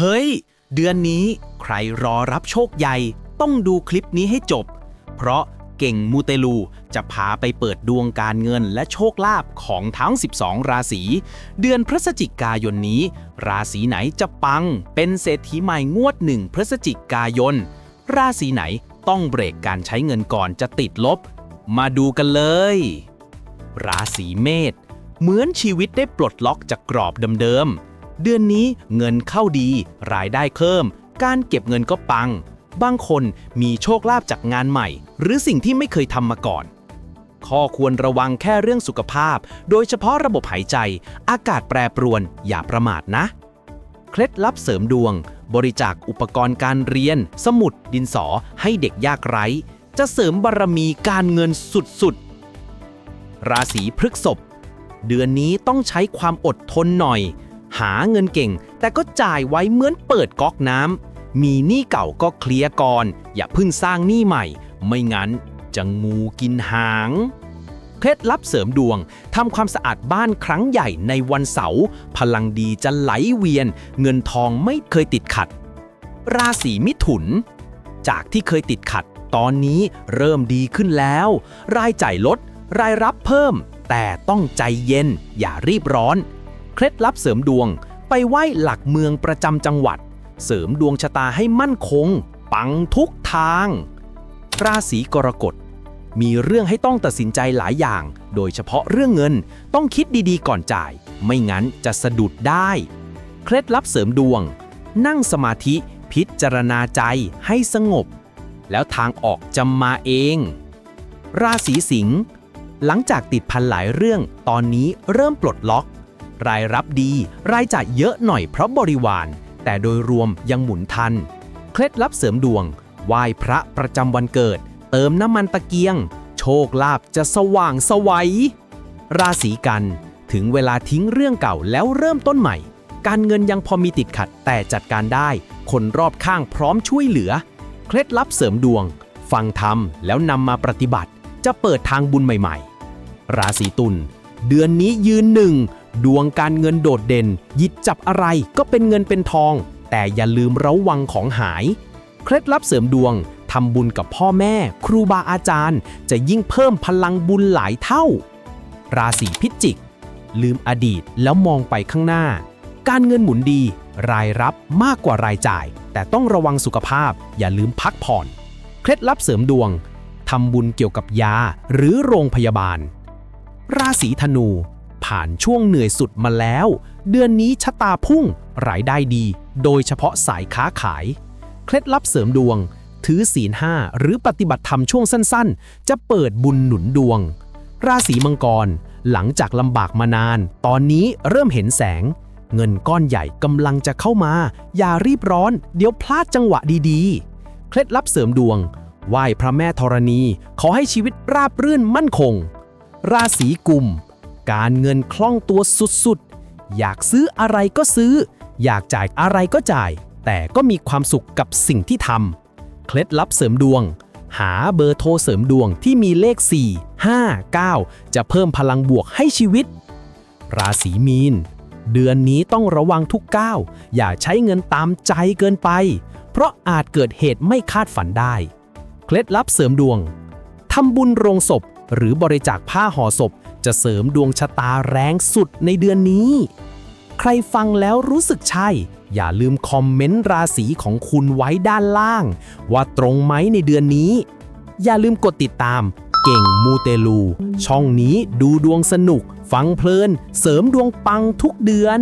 เฮ้ย เดือนนี้ใครรอรับโชคใหญ่ ต้องดูคลิปนี้ให้จบ เพราะเก่งมูเตลูจะพาไปเปิดดวงการเงินและโชคลาภของทั้ง 12 ราศี เดือนพฤศจิกายนนี้ ราศีไหนจะปัง เป็นเศรษฐีใหม่งวดหนึ่งพฤศจิกายน ราศีไหนต้องเบรกการใช้เงินก่อนจะติดลบ มาดูกันเลย ราศีเมษเหมือนชีวิตได้ปลดล็อกจากกรอบเดิมๆ เดือนนี้เงินเข้าดี รายได้เพิ่ม การเก็บเงินก็ปัง บางคนมีโชคลาภจากงานใหม่ หรือสิ่งที่ไม่เคยทำมาก่อน ข้อควรระวังแค่เรื่องสุขภาพ โดยเฉพาะระบบหายใจ อากาศแปรปรวน อย่าประมาทนะ เคล็ดลับเสริมดวง บริจาคอุปกรณ์การเรียน สมุด ดินสอ ให้เด็กยากไร้ จะเสริมบารมีการเงินสุดๆ ราศีพฤษภเดือนนี้ต้องใช้ความอดทนหน่อย หาเงินเก่ง แต่ก็จ่ายไว้เหมือนเปิดก๊อกน้ำมีหนี้เก่าก็เคลียร์ก่อน อย่าเพิ่งสร้างหนี้ใหม่ ไม่งั้นจะงูกินหางเคล็ดลับเสริมดวงทำความสะอาดบ้านครั้งใหญ่ในวันเสาร์พลังดีจะไหลเวียน เงินทองไม่เคยติดขัด ราศีมิถุน จากที่เคยติดขัด ตอนนี้เริ่มดีขึ้นแล้ว รายจ่ายลด รายรับเพิ่ม แต่ต้องใจเย็น อย่ารีบร้อน เคล็ดลับเสริมดวง ไปไหว้หลักเมืองประจำจังหวัด เสริมดวงชะตาให้มั่นคง ปังทุกทาง ราศีกรกฎ มีเรื่องให้ต้องตัดสินใจหลายอย่าง โดยเฉพาะเรื่องเงินต้องคิดดีๆก่อนจ่าย ไม่งั้นจะสะดุดได้ เคล็ดลับเสริมดวง นั่งสมาธิพิจารณาใจให้สงบ แล้วทางออกจะมาเอง ราศีสิงห์หลังจากติดพันหลายเรื่อง ตอนนี้เริ่มปลดล็อก รายรับดี รายจ่ายเยอะหน่อยเพราะบริวาร แต่โดยรวมยังหมุนทัน เคล็ดลับเสริมดวงไหว้พระประจำวันเกิด เติมน้ำมันตะเกียง โชคลาภจะสว่างสวัย ราศีกัน ถึงเวลาทิ้งเรื่องเก่าแล้วเริ่มต้นใหม่ การเงินยังพอมีติดขัดแต่จัดการได้ คนรอบข้างพร้อมช่วยเหลือ เคล็ดลับเสริมดวง ฟังธรรมแล้วนำมาปฏิบัติ จะเปิดทางบุญใหม่ ๆ ราศีตุลเดือนนี้ยืนหนึ่ง ดวงการเงินโดดเด่น หยิบจับอะไรก็เป็นเงินเป็นทอง แต่อย่าลืมระวังของหาย เคล็ดลับเสริมดวงทำบุญกับพ่อแม่ ครูบาอาจารย์ จะยิ่งเพิ่มพลังบุญหลายเท่า ราศีพิจิก ลืมอดีตแล้วมองไปข้างหน้า การเงินหมุนดี รายรับมากกว่ารายจ่าย แต่ต้องระวังสุขภาพ อย่าลืมพักผ่อน เคล็ดลับเสริมดวงทำบุญเกี่ยวกับยาหรือโรงพยาบาล ราศีธนู ผ่านช่วงเหนื่อยสุดมาแล้ว เดือนนี้ชะตาพุ่งรายได้ดี โดยเฉพาะสายค้าขาย เคล็ดลับเสริมดวง ถือศีลห้าหรือปฏิบัติธรรมช่วงสั้นๆ จะเปิดบุญหนุนดวง ราศีมังกร หลังจากลำบากมานาน ตอนนี้เริ่มเห็นแสง เงินก้อนใหญ่กำลังจะเข้ามา อย่ารีบร้อน เดี๋ยวพลาดจังหวะดีๆ เคล็ดลับเสริมดวงไหว้พระแม่ธรณี ขอให้ชีวิตราบรื่นมั่นคง ราศีกุม การเงินคล่องตัวสุดๆ อยากซื้ออะไรก็ซื้อ อยากจ่ายอะไรก็จ่าย แต่ก็มีความสุขกับสิ่งที่ทำ เคล็ดลับเสริมดวง หาเบอร์โทรเสริมดวงที่มีเลข 4 5 9 จะเพิ่มพลังบวกให้ชีวิต ราศีมีน เดือนนี้ต้องระวังทุกก้าว อย่าใช้เงินตามใจเกินไป เพราะอาจเกิดเหตุไม่คาดฝันได้ เคล็ดลับเสริมดวงทำบุญโรงศพหรือบริจาคผ้าห่อศพ จะเสริมดวงชะตาแรงสุดในเดือนนี้ ใครฟังแล้วรู้สึกใช่ อย่าลืมคอมเมนต์ราศีของคุณไว้ด้านล่าง ว่าตรงไหมในเดือนนี้ อย่าลืมกดติดตาม เก่งมูเตลู ช่องนี้ดูดวงสนุก ฟังเพลิน เสริมดวงปังทุกเดือน